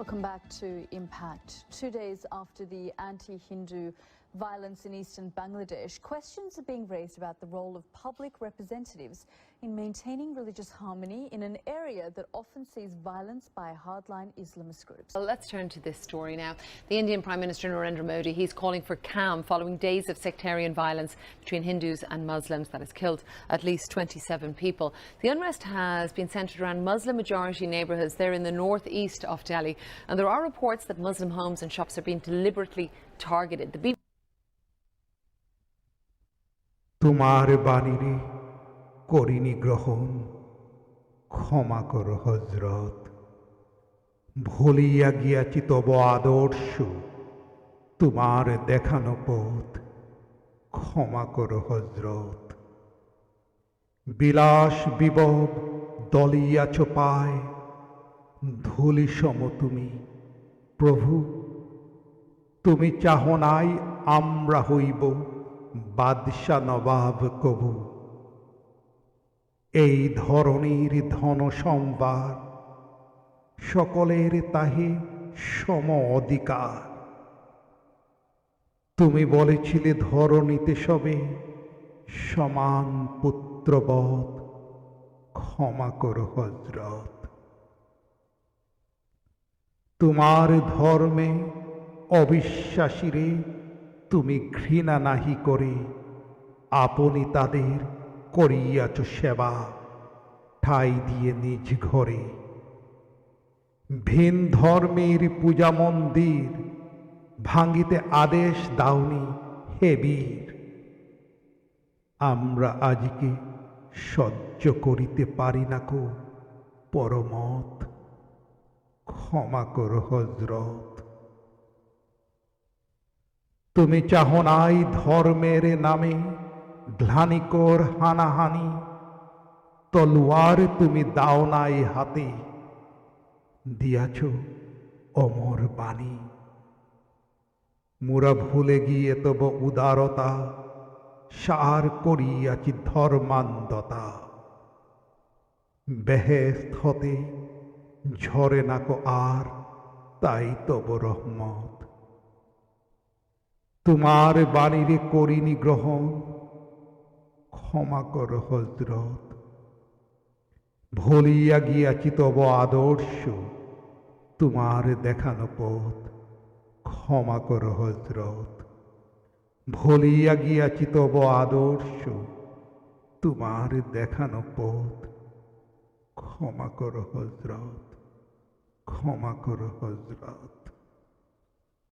Welcome back to Impact. Two days after the anti Hindu violence in eastern Bangladesh, questions are being raised about the role of public representatives in maintaining religious harmony in an area that often sees violence by hardline Islamist groups. Well, let's turn to this story now. The Indian Prime Minister Narendra Modi, he's calling for calm following days of sectarian violence between Hindus and Muslims that has killed at least 27 people. The unrest has been centered around Muslim majority neighborhoods there in the northeast of Delhi, and there are reports that Muslim homes and shops are being deliberately targeted. The করিনি গ্রহণ। ক্ষমা কর হজরত ভুলিয়া গিয়াছি তব আদর্শ। তোমার দেখানো পথ। ক্ষমা কর হজরত বিলাস বিবব দলিয়াছ পায়। ধুলি সম তুমি। প্রভু, তুমি চাহ নাই আমরা হইব। বাদশা নবাব কবু। এই ধরনের ধন সম্বার সকলের তাহে সম অধিকার। তুমি বলেছিলে ধরণীতে সবে সমান পুত্রবধ ক্ষমা করো হজরত তোমার ধর্মে অবিশ্বাসীরে তুমি ঘৃণা নাহি করে, আপনি তাদের করিয়াছ সেবা, ঠাই দিয়ে নিজ ঘরে। ভিন ধর্মের পূজা মন্দির ভাঙ্গিতে আদেশ দাওনি হে বীর। আমরা আজকে সহ্য করিতে পারি না কো পরমত ক্ষমা কর হজরত। তুমি চাহ নাই ধর্মের নামে গ্লানিকর হানাহানি, তলোয়ার তুমি দাও নাই হাতে, দিয়াছ অমর বাণী। মুরা ভুলে গিয়ে তব উদারতা, সার করিয়াছি ধর্মান্ধতা। বেহেস্ত হতে ঝরে নাকো আর, তাই তব রহমত। তোমার বাণীরে করিনি গ্রহণ ক্ষমা কর হজরত। ভুলিয়া গিয়াছি তব আদর্শ, তোমার দেখানো পথ। ক্ষমা কর হজরত। ভুলিয়া গিয়াছি তব আদর্শ, তোমার দেখানো পথ। ক্ষমা কর হজরত। ক্ষমা কর হজরত।